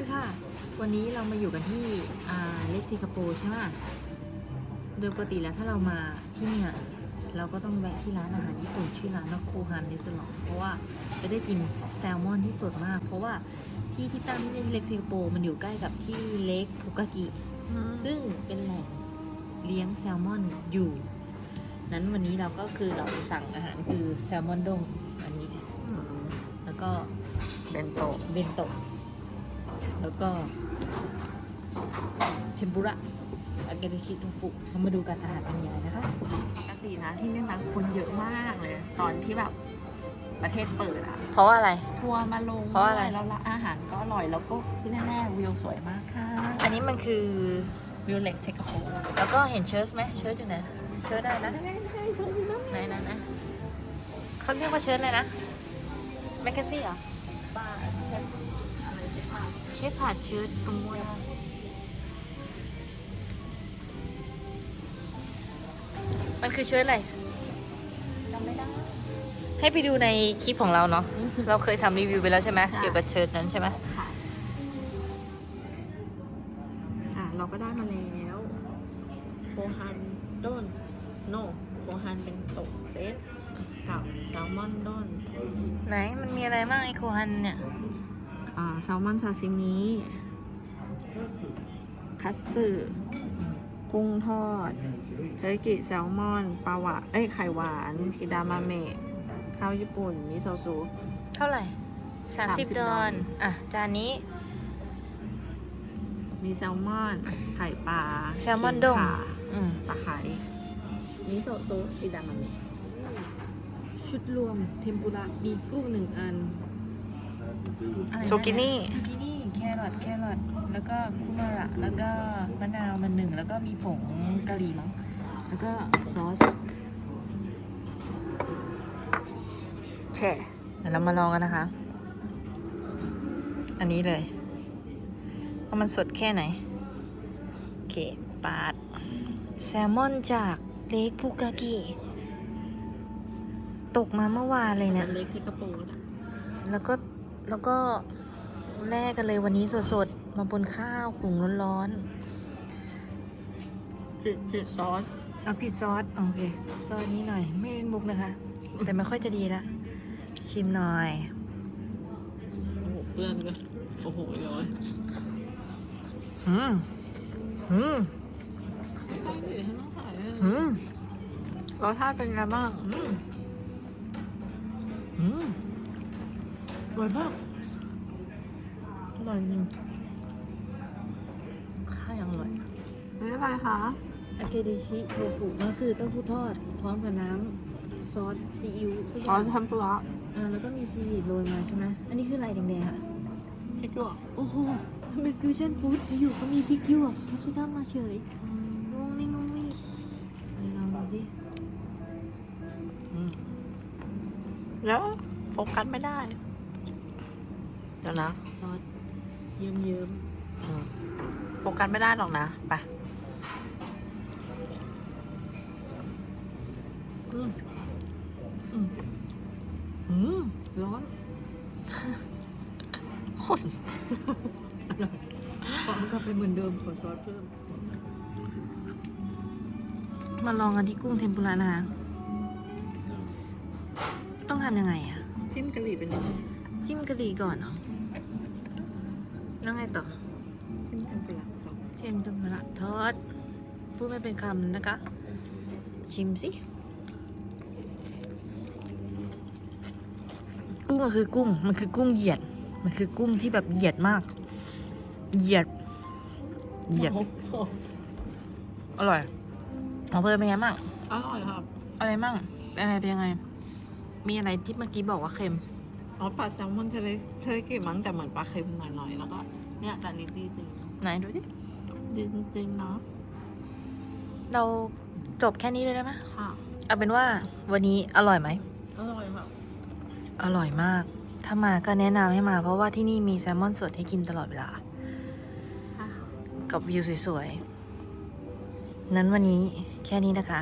ดีค่ะ วันนี้เรามาอยู่กันที่อ่าเล็กทิคาโปใช่ไหมโดยปกติแล้วถ้าเรามาที่เนี่ย เราก็ต้องแวะที่ร้านอาหารญี่ปุ่นชื่อร้านว่าโคฮันเรสลองเพราะว่าจะได้กินแซลมอนที่สดมาก เพราะว่าที่ที่ตั้งที่เล็กทิคาโปมันอยู่ใกล้กับที่เล็กพุกากิ ซึ่งเป็นแหล่งเลี้ยงแซลมอนอยู่ นั้นวันนี้เราก็คือเราสั่งอาหารคือแซลมอนดงอันนี้ แล้วก็เบนโตะเบนโตะ แล้วก็เทมปุระอาเกริชิโทฟุเรามาดูกันอาหารเป็นยังไงนะคะปกตินะที่นี่นะคนเยอะมากเลย ตอนที่แบบประเทศเปิดอะเพราะว่าอะไร ทัวร์มาลงเพราะอะไรด้วยแล้วร้านอาหารก็อร่อยแล้วก็ที่แน่ๆวิวสวยมากค่ะ อันนี้มันคือวิวเล็กเทคโปแล้วก็เห็นเชิร์ชไหมเชิร์ชอยู่ไหนเชิร์ชได้นะใช่ใช่ช่วยดีนะไหนไหนไหนเขาเรียกว่าเชิร์ชอะไรนะแมคคาซี่เหรอบ้านเชฟ อะไรเชฟบ้านเชฟผ่าเชิร์ชตรงนู้นนะมันคือเชิร์ชอะไรจำไม่ได้ ให้ไปดูในคลิปของเราเนาะ เราเคยทำรีวิวไปแล้วใช่ไหม ใช่ เกี่ยวกับเชิร์ชนั้นใช่ไหม ค่ะอะ เราก็ได้มาแล้วโคฮันด้นโนโคฮันเป็นโตะเซตกับแซลมอนด้นไหน มันมีอะไรบ้างไอโคฮันเนี่ยอ่า แซลมอนซาชิมิคัตสึกุ้งทอด เทอริกิแซลมอนปลาหวานเอ้ย ไข่หวานอิดามาเมะข้าวญี่ปุ่นมิโซะซุเท่าไหร่สามสิบ30ดอน อะ จานนี้ มีแซลมอน ไข่ปลาแซลมอนขิดงข่าอืมตะไคร้มิโซะซุอิดามาเมะชุดรวมเทมปุระมีกุ้งหนึ่งอัน อะไระซูกินี่ ซูกินี่ แครอท แครอท แล้วก็คุมาระ แล้วก็มะนาวมันหนึ่ง แล้วก็มีผงกะหรี่มั้ง แล้วก็ซอส แช่เดี๋ยวเรามาลองกันนะคะ อันนี้เลยว่ามันสดแค่ไหน โอเค ปาด แซลมอนจากเลกพูกากิ ตกมาเมื่อวานเลยเป็เนี่ยนเล็กที่กระโปรงนะแล้วก็ แล้วก็แลกกันเลยวันนี้สดๆ มาบนข้าวกลุ่งร้อนจืดจืดซอสๆเอาผิดซอส โอเคซอสนี้หน่อย ไม่เล่นมุกนะคะ แต่ไม่ค่อยจะดีละชิมหน่อย โอ้โหเพื่อนก็โอ้โหร้อยอืมอืมไม่ได้ดิให้น้องถ่ายอืมรสชาติเป็นไงบ้าง อืม ร่อยมากอร่อยจริงข้าวยังอร่อยไม่เป็นไรคะอาเกดิชิโทฟุก็คือเต้าหู้ทอด พร้อมกับน้ำซอสซีอิ๊วสักอซอย่างสเทมปุระอ่าแล้วก็มีซีวีดโรยมาใช่ไหมอันนี้คืออะไรแดงๆอะพริกหยวกโอ้โหมันเป็นฟิวชั่นฟู้ดอยู่ก็มีพริกหยวกแคปซิคัมมาเฉยงงนี่งงนี่ไหนลองดูสิอืมแล้วโฟกัสไม่ได้ เดี๋ยวนะ ซอสเยิ้มเยิ้มอืมโฟกัสไม่ได้หรอกนะ ไป ๆอืมอืมอืมร้อนคนขอกลับไปเหมือนเดิมขอซอสเพิ่ม มาลองกันที่กุ้งเทมปุระนะคะ ต้องทำยังไงอะจิ้มกะหรี่เป็นยังไง จิ้มกะหรี่ก่อนเหรอ แล้วไงต่อจิ้มเทมปุระซอสเทมปุระทอด พูดไม่เป็นคำนะคะ ชิมสิกุ้งมันคือกุ้ง มันคือกุ้งเหยียด มันคือกุ้งที่แบบเหยียดมาก เหยียด เหยียดโอ้โหอร่อยเอาเพิ่มเป็นไงบ้างอร่อยครับ อะไรบ้างเป็นอะไรเป็นยังไง มีอะไรที่เมื่อกี้บอกว่าเค็ม อ๋อปลาแซลมอนเทเลเทเลกิมั้งแต่เหมือนปลาเค็มหน่อยๆ แล้วก็เนี่ยแต่นี้ดีจริงไหนดูสิดีจริงๆเนาะเราจบแค่นี้เลยได้ไหมค่ะเอาเป็นว่าวันนี้อร่อยไหมอร่อยแบบอร่อยมาก ถ้ามาก็แนะนำให้มา เพราะว่าที่นี่มีแซลมอนสดให้กินตลอดเวลาค่ะกับวิวสวยๆ นั้นวันนี้แค่นี้นะคะ